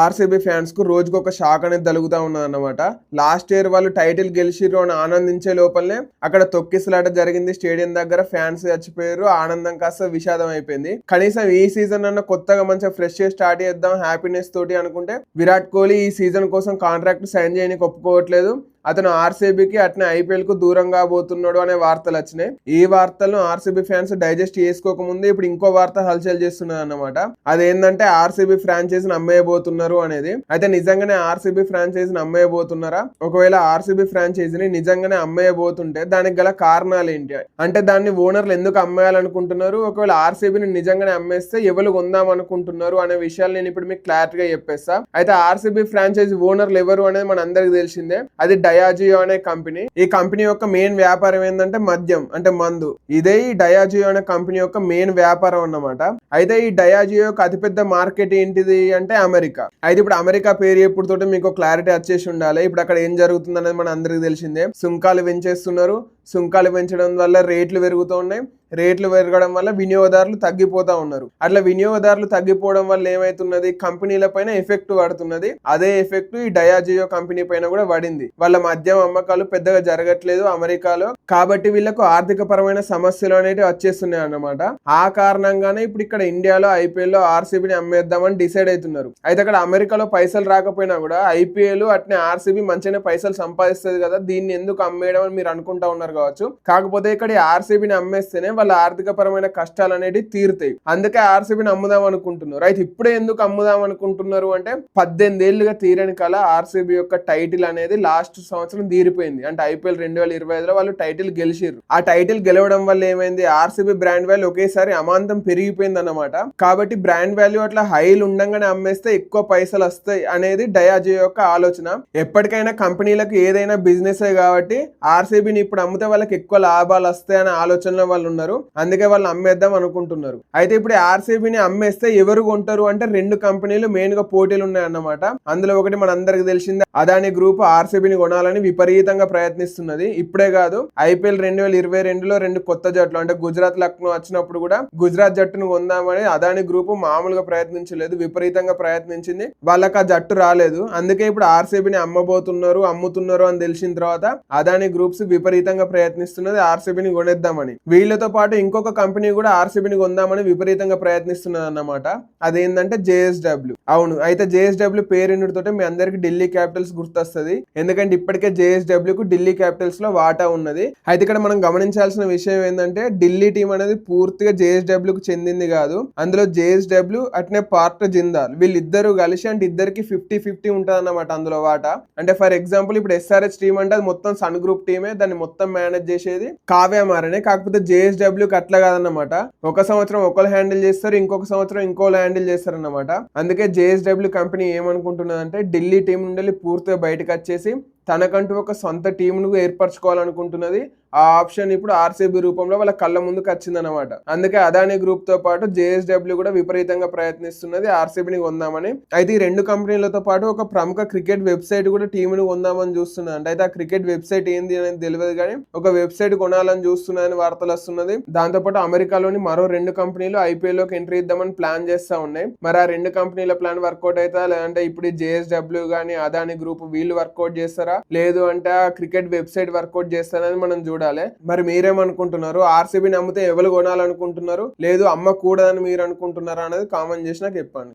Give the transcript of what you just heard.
RCB ఫ్యాన్స్కు రోజుకు ఒక shock అనేది తలుగుతూ ఉన్నది అన్నమాట. లాస్ట్ ఇయర్ వాళ్ళు టైటిల్ గెలిచిర్రు అని ఆనందించే లోపలనే అక్కడ తొక్కిసలాట జరిగింది. స్టేడియం దగ్గర ఫ్యాన్స్ చచ్చిపోయారు. ఆనందం కాస్త విషాదం అయిపోయింది. కనీసం ఈ సీజన్ అన్న కొత్తగా మంచిగా ఫ్రెష్ స్టార్ట్ చేద్దాం హ్యాపీనెస్ తోటి అనుకుంటే విరాట్ కోహ్లీ ఈ సీజన్ కోసం కాంట్రాక్ట్ సైన్ చేయడానికి ఒప్పుకోవట్లేదు. అతను ఆర్సీబీకి అట్నే ఐపీఎల్కు దూరంగా పోతున్నాడు అనే వార్తలు వచ్చినాయి. ఈ వార్తలను ఆర్సీబీ ఫ్యాన్స్ డైజెస్ట్ చేసుకోకముందే ఇప్పుడు ఇంకో వార్త హల్చల్ చేస్తున్నది అనమాట అదేంటంటే ఆర్సీబీ ఫ్రాంచైజీని అమ్మేయబోతున్నారు అనేది. అయితే నిజంగానే ఆర్సీబీ ఫ్రాంచైజీని అమ్మేయబోతున్నారా ఒకవేళ ఆర్సీబీ ఫ్రాంచైజీని నిజంగానే అమ్మేయబోతుంటే దానికి గల కారణాలు ఏంటి? అంటే దాన్ని ఓనర్లు ఎందుకు అమ్మేయాలనుకుంటున్నారు? ఒకవేళ ఆర్సీబీని నిజంగానే అమ్మేస్తే ఎవరు కొందాం అనుకుంటున్నారు అనే విషయాలు నేను ఇప్పుడు మీకు క్లారిటీగా చెప్పేస్తా. అయితే ఆర్సీబీ ఫ్రాంచైజీ ఓనర్లు ఎవరు అనేది మన అందరికి తెలిసిందే. అది డయాజియో అనే కంపెనీ ఈ కంపెనీ యొక్క మెయిన్ వ్యాపారం ఏంటంటే మద్యం అంటే మందు. ఇదే ఈ డయాజియో అనే కంపెనీ యొక్క మెయిన్ వ్యాపారం అన్నమాట. అయితే ఈ డయాజియో యొక్క అతిపెద్ద మార్కెట్ ఏంటిది అంటే అమెరికా అయితే ఇప్పుడు అమెరికా పేరు ఎప్పుడుతో మీకు క్లారిటీ వచ్చేసి ఉండాలి. ఇప్పుడు అక్కడ ఏం జరుగుతుంది అనేది మన అందరికి తెలిసిందే. సుంకాలు పెంచేస్తున్నారు. సుంకాలు పెంచడం వల్ల రేట్లు పెరుగుతూ ఉన్నాయి. రేట్లు పెరగడం వల్ల వినియోగదారులు తగ్గిపోతా ఉన్నారు. అట్లా వినియోగదారులు తగ్గిపోవడం వల్ల ఏమైతున్నది? కంపెనీల పైన ఎఫెక్ట్ పడుతున్నది. అదే ఎఫెక్ట్ ఈ డయాజియో కంపెనీ పైన కూడా పడింది. వాళ్ళ మద్యం అమ్మకాలు పెద్దగా జరగట్లేదు అమెరికాలో. కాబట్టి వీళ్ళకు ఆర్థిక పరమైన సమస్యలు అనేవి వచ్చేస్తున్నాయి అన్నమాట. ఆ కారణంగానే ఇప్పుడు ఇక్కడ ఇండియాలో ఐపీఎల్లో ఆర్సీబీని అమ్మేద్దామని డిసైడ్ అవుతున్నారు అయితే అక్కడ అమెరికాలో పైసలు రాకపోయినా కూడా ఐపీఎల్ అట్నే ఆర్సీబీ మంచిగానే పైసలు సంపాదిస్తుంది కదా. దీన్ని ఎందుకు అమ్మేయడం అని మీరు అనుకుంటా ఉన్నారు కావచ్చు. కాకపోతే ఇక్కడ ఆర్సీబీని అమ్మేస్తేనే వాళ్ళ ఆర్థిక పరమైన కష్టాలు అనేవి తీరుతాయి. అందుకే ఆర్సీబీని అమ్ముదాం అనుకుంటున్నారు. అయితే ఇప్పుడే ఎందుకు అమ్ముదాం అనుకుంటున్నారు అంటే పద్దెనిమిది ఏళ్ళుగా తీరని కల ఆర్సీబీ యొక్క టైటిల్ అనేది లాస్ట్ సంవత్సరం తీరిపోయింది. అంటే ఐపీఎల్ రెండు వేల ఇరవై ఐదులో వాళ్ళు టైటిల్ గెలిచిర్రు. ఆ టైటిల్ గెలవడం వల్ల ఏమైంది? ఆర్సీబీ బ్రాండ్ వాల్యూ ఒకేసారి అమాంతం పెరిగిపోయింది అనమాట కాబట్టి బ్రాండ్ వాల్యూ అట్లా హైలు ఉండంగానే అమ్మేస్తే ఎక్కువ పైసలు వస్తాయి అనేది డయాజియో యొక్క ఆలోచన. ఎప్పటికైనా కంపెనీలకు ఏదైనా బిజినెస్ కాబట్టి ఆర్సీబీని ఇప్పుడు అమ్మితే వాళ్ళకి ఎక్కువ లాభాలు వస్తాయనే ఆలోచనలో వాళ్ళు ఉన్నారు. అందుకే వాళ్ళు అమ్మేద్దాం అనుకుంటున్నారు. అయితే ఇప్పుడు ఆర్సీబీని అమ్మేస్తే ఎవరు కొంటారు అంటే రెండు కంపెనీలు మెయిన్గా పోటీలు ఉన్నాయి అన్నమాట అందులో ఒకటి మన అందరికి తెలిసిందే అదాని గ్రూప్ ఆర్సీబీని కొనాలని విపరీతంగా ప్రయత్నిస్తున్నది. ఇప్పుడే కాదు ఐపీఎల్ రెండు వేల ఇరవై రెండులో రెండు కొత్త జట్లు అంటే గుజరాత్ లక్నో వచ్చినప్పుడు కూడా గుజరాత్ జట్టును కొందామని అదాని గ్రూప్ మామూలుగా ప్రయత్నించలేదు విపరీతంగా ప్రయత్నించింది. వాళ్ళకి ఆ జట్టు రాలేదు. అందుకే ఇప్పుడు ఆర్సీబీని అమ్మబోతున్నారు అమ్ముతున్నారు అని తెలిసిన తర్వాత అదాని గ్రూప్స్ విపరీతంగా ప్రయత్నిస్తున్నది ఆర్సీబీని కొనేద్దామని. వీళ్ళతో పాటు ఇంకొక కంపెనీ కూడా ఆర్సీబీని కొందామని విపరీతంగా ప్రయత్నిస్తున్నది అన్నమాట. అదేంటంటే జేఎస్డబ్ల్యూ. అవును అయితే జేఎస్డబ్ల్యూ పేరుతో మీ అందరికి ఢిల్లీ క్యాపిటల్స్ గుర్తొస్తుంది. ఎందుకంటే ఇప్పటికే జేఎస్డబ్ల్యూ కు ఢిల్లీ క్యాపిటల్స్లో వాటా ఉన్నది. అయితే ఇక్కడ మనం గమనించాల్సిన విషయం ఏంటంటే ఢిల్లీ టీం అనేది పూర్తిగా జేఎస్డబ్ల్యూ కు చెందింది కాదు. అందులో జేఎస్డబ్ల్యూ అట్నే పార్ట్ జిందాల్. వీళ్ళిద్దరూ కలిసి అంటే ఇద్దరికి ఫిఫ్టీ ఫిఫ్టీ ఉంటుంది అన్నమాట అందులో వాటా. అంటే ఫర్ ఎగ్జాంపుల్ ఇప్పుడు ఎస్ఆర్హెచ్ టీం అంటే అది మొత్తం సన్ గ్రూప్ టీమే. దాన్ని మొత్తం మేనేజ్ చేసేది కావ్య మారనే. కాకపోతే జేఎస్డబ్ల్యూకి అట్లా కాదన్నమాట. ఒక సంవత్సరం ఒకరు హ్యాండిల్ చేస్తారు ఇంకొక సంవత్సరం ఇంకోళ్ళు హ్యాండిల్ చేస్తారు అనమాట అందుకే జేఎస్డబ్ల్యూ కంపెనీ ఏమనుకుంటున్నదంటే ఢిల్లీ టీం నుండి పూర్తిగా బయటకు వచ్చేసి తనకంటూ ఒక సొంత టీంను ఏర్పరచుకోవాలనుకుంటున్నది. ఆ ఆప్షన్ ఇప్పుడు ఆర్సీబీ రూపంలో వాళ్ళ కళ్ళ ముందుకు వచ్చిందనమాట అందుకే అదాని గ్రూప్తో పాటు జేఎస్డబ్ల్యూ కూడా విపరీతంగా ప్రయత్నిస్తున్నది ఆర్సీబీని కొందామని. అయితే ఈ రెండు కంపెనీలతో పాటు ఒక ప్రముఖ క్రికెట్ వెబ్సైట్ కూడా టీంని కొందామని చూస్తున్నాను అంటే అయితే ఆ క్రికెట్ వెబ్సైట్ ఏంది అనేది తెలియదు కానీ ఒక వెబ్సైట్ కొనాలని చూస్తున్నాయని వార్తలు వస్తున్నది. దాంతో పాటు అమెరికాలోని మరో రెండు కంపెనీలు ఐపీఎల్లోకి ఎంట్రీ ఇద్దామని ప్లాన్ చేస్తా ఉన్నాయి. మరి ఆ రెండు కంపెనీల ప్లాన్ వర్కౌట్ అవుతా లేదంటే ఇప్పుడు జేఎస్డబ్ల్యూ కానీ అదాని గ్రూప్ వీళ్ళు వర్కౌట్ చేస్తారా? లేదు అంటే ఆ క్రికెట్ వెబ్సైట్ వర్కౌట్ చేస్తారని మనం చూడాలి మరి మీరేమనుకుంటున్నారు? ఆర్సీబీని అమ్మితే ఎవరు కొనాలనుకుంటున్నారు? లేదు అమ్మకూడదని మీరు అనుకుంటున్నారా అనేది కామెంట్ చేసి నాకు చెప్పండి.